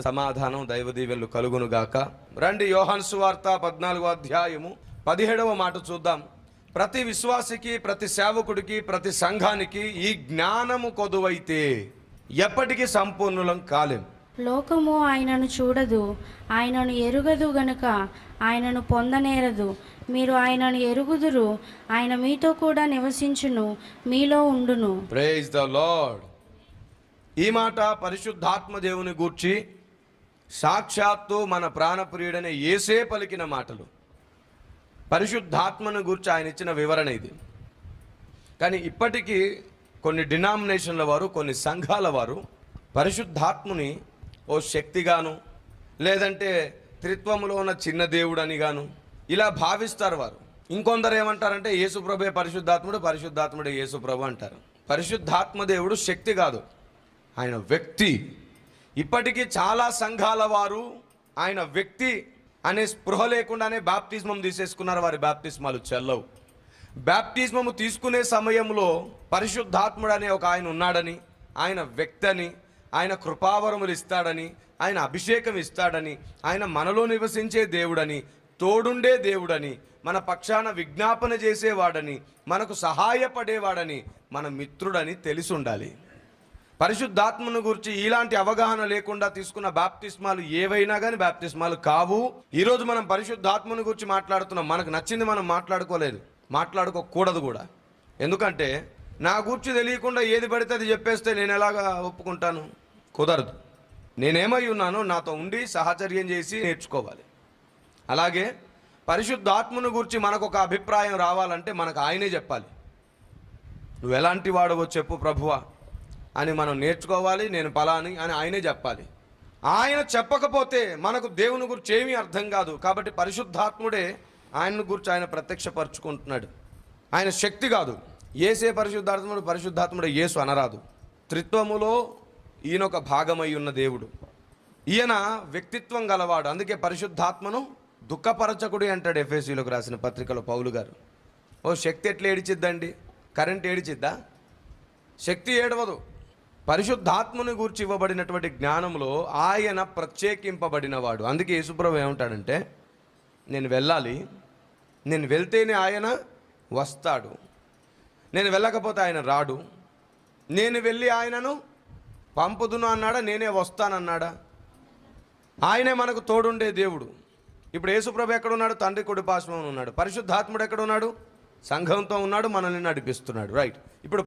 సమాధానం దైవ దీవెనలు కలుగును గాక. రండి యోహాన్ సువార్త పద్నాలుగో అధ్యాయము పదిహేడవ మాట చూద్దాం. ప్రతి విశ్వాసికి ప్రతి సేవకుడికి ప్రతి సంఘానికి ఈ జ్ఞానము కొదువైతే ఎప్పటికీ సంపూర్ణులం కాలేం. లోకము ఆయనను చూడదు ఆయనను ఎరుగదు గనుక ఆయనను పొందనేరదు. మీరు ఆయనను ఎరుగుదురు ఆయన మీతో కూడా నివసించును మీలో ఉండును. ప్రేజ్ ద లార్డ్ ఈ మాట పరిశుద్ధాత్మ దేవుని గూర్చి సాక్షాత్తు మన ప్రాణప్రియుడైన ఏసే పలికిన మాటలు. పరిశుద్ధాత్మను గురించి ఆయన ఇచ్చిన వివరణ ఇది. కానీ ఇప్పటికీ కొన్ని డినామినేషన్ల వారు కొన్ని సంఘాల వారు పరిశుద్ధాత్ముని ఓ శక్తిగాను లేదంటే త్రిత్వములో ఉన్న చిన్న దేవుడని గాను ఇలా భావిస్తారు వారు. ఇంకొందరు ఏమంటారంటే యేసుప్రభే పరిశుద్ధాత్ముడు పరిశుద్ధాత్ముడే యేసుప్రభు అంటారు. పరిశుద్ధాత్మ దేవుడు శక్తి కాదు. ఆయన వ్యక్తి. ఇప్పటికీ చాలా సంఘాల వారు ఆయన వ్యక్తి అనే స్పృహ లేకుండానే బ్యాప్టిజమం తీసేసుకున్నారు. వారి బాప్తిస్మాలు చెల్లవు. బ్యాప్టిజమము తీసుకునే సమయంలో పరిశుద్ధాత్ముడు అనే ఒక ఆయన ఉన్నాడని ఆయన వ్యక్తి అని ఆయన కృపావరములు ఇస్తాడని ఆయన అభిషేకం ఇస్తాడని ఆయన మనలో నివసించే దేవుడని తోడుండే దేవుడని మన పక్షాన విజ్ఞాపన చేసేవాడని మనకు సహాయపడేవాడని మన మిత్రుడని తెలిసి ఉండాలి. పరిశుద్ధాత్మను గురించి ఇలాంటి అవగాహన లేకుండా తీసుకున్న బాప్తిస్మాలు ఏవైనా కానీ బాప్తిస్మాలు కావు. ఈరోజు మనం పరిశుద్ధాత్మను గురించి మాట్లాడుతున్నాం. మనకు నచ్చింది మనం మాట్లాడుకోలేదు. మాట్లాడుకోకూడదు కూడా. ఎందుకంటే నా గురించి తెలియకుండా ఏది పడితే అది చెప్పేస్తే నేను ఎలాగా ఒప్పుకుంటాను? కుదరదు. నేనేమై ఉన్నానో నాతో ఉండి సహచర్యం చేసి నేర్చుకోవాలి. అలాగే పరిశుద్ధాత్మను గురించి మనకు ఒక అభిప్రాయం రావాలంటే మనకు ఆయనే చెప్పాలి. నువ్వు ఎలాంటి వాడవో చెప్పు ప్రభువా. అని మనం నేర్చుకోవాలి నేను పలాని అని ఆయనే చెప్పాలి. ఆయన చెప్పకపోతే మనకు దేవుని గురించి ఏమీ అర్థం కాదు. కాబట్టి పరిశుద్ధాత్ముడే ఆయన్ను గురించి ఆయన ప్రత్యక్షపరుచుకుంటున్నాడు. ఆయన శక్తి కాదు. ఏసే పరిశుద్ధాత్ముడు పరిశుద్ధాత్ముడు యేసు అనరాదు. త్రిత్వములో ఈయన ఒక భాగమై ఉన్న దేవుడు. ఈయన వ్యక్తిత్వం గలవాడు. అందుకే పరిశుద్ధాత్మను దుఃఖపరచకుడి అంటాడు ఎఫ్ఎస్సీలోకి రాసిన పత్రికలో పౌలు గారు. ఓ శక్తి ఎట్లా ఏడిచిద్దండి? కరెంట్ ఏడిచిద్దా? శక్తి ఏడవదు. పరిశుద్ధాత్మని గూర్చి ఇవ్వబడినటువంటి జ్ఞానంలో ఆయన ప్రత్యేకింపబడినవాడు. అందుకే యేసుప్రభు ఏమంటాడంటే నేను వెళ్ళాలి. నేను వెళ్తేనే ఆయన వస్తాడు. నేను వెళ్ళకపోతే ఆయన రాడు. నేను వెళ్ళి ఆయనను పంపుదును అన్నాడా? నేనే వస్తానన్నాడా? ఆయనే మనకు తోడుండే దేవుడు. ఇప్పుడు యేసుప్రభు ఎక్కడ ఉన్నాడు తండ్రి కొడి పాశ్వం ఉన్నాడు. పరిశుద్ధాత్ముడు ఎక్కడ ఉన్నాడు సంఘంతో ఉన్నాడు మనల్ని నడిపిస్తున్నాడు. రైట్ ఇప్పుడు